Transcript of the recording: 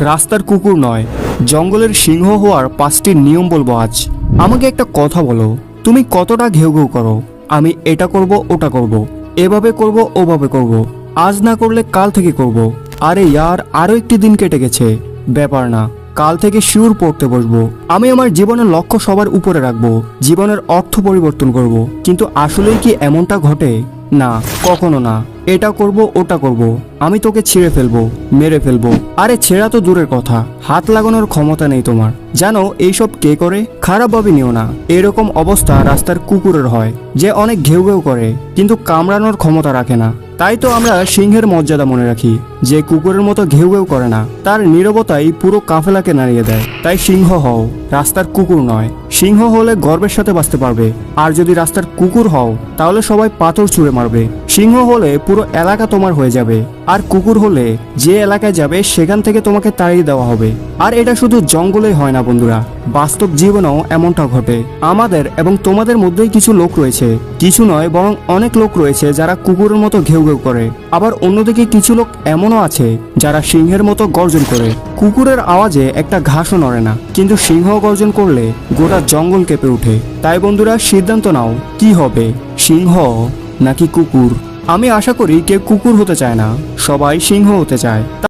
রাস্তার কুকুর নয়, জঙ্গলের সিংহ হওয়ার পাঁচটি নিয়ম বলব আজ। আমাকে একটা কথা বলো, তুমি কতটা ঘেউ ঘেউ করো? আমি এটা করব, ওটা করব, এভাবে করব, ওভাবে করব, আজ না করলে কাল থেকে করব। আরে ইয়ার আরও একটি দিন কেটে গেছে। ব্যাপার না, কাল থেকে শিউর পড়তে বসবো। আমি আমার জীবনের লক্ষ্য সবার উপরে রাখব, জীবনের অর্থ পরিবর্তন করব। কিন্তু আসলেই কি এমনটা ঘটে? না, কখনো না। এটা করব, ওটা করব। আমি তোকে ছিঁড়ে ফেলব, মেরে ফেলব। আরে ছেঁড়া তো দূরের কথা। হাত লাগানোর ক্ষমতা নেই তোমার। জানো, এইসব কে করে? খারাপভাবে নিও না। এরকম অবস্থা রাস্তার কুকুরের হয়, যে অনেক ঘেউ ঘেউ করে, কিন্তু কামড়ানোর ক্ষমতা রাখে না। তাই তো আমরা সিংহের মর্যাদা মনে রাখি। যে কুকুরের মতো ঘেউ ঘেউ করে না, তার নীরবতাই পুরো কাফেলাকে নাড়িয়ে দেয়। তাই সিংহ হও, রাস্তার কুকুর নয়। সিংহ হলে গর্বের সাথে বাঁচতে পারবে। আর যদি রাস্তার কুকুর হও, তাহলে সবাই পাথর ছুঁড়ে মারবে। সিংহ হলে পুরো এলাকা তোমার হয়ে যাবে। আর কুকুর হলে যে এলাকায় যাবে, সেখান থেকে তোমাকে তাড়িয়ে দেওয়া হবে। আর এটা শুধু জঙ্গলেই হয় না, বন্ধুরা। বাস্তব জীবনেও এমনটা ঘটে। আমাদের এবং তোমাদের মধ্যেই কিছু লোক রয়েছে। কিছু নয়, বরং অনেক লোক রয়েছে যারা কুকুরের মতো ঘেউ ঘেউ করে। আবার অন্যদিকে কিছু লোক এমনও আছে যারা সিংহের মতো গর্জন করে। কুকুরের আওয়াজে একটা ঘাসও নড়ে না। কিন্তু সিংহ গর্জন করলে গোটা জঙ্গল কেঁপে উঠে তাই বন্ধুরা, সিদ্ধান্ত নাও, কি হবে? সিংহ নাকি কুকুর? আমি আশা করি কেউ কুকুর হতে চায় না। সবাই সিংহ হতে চায়।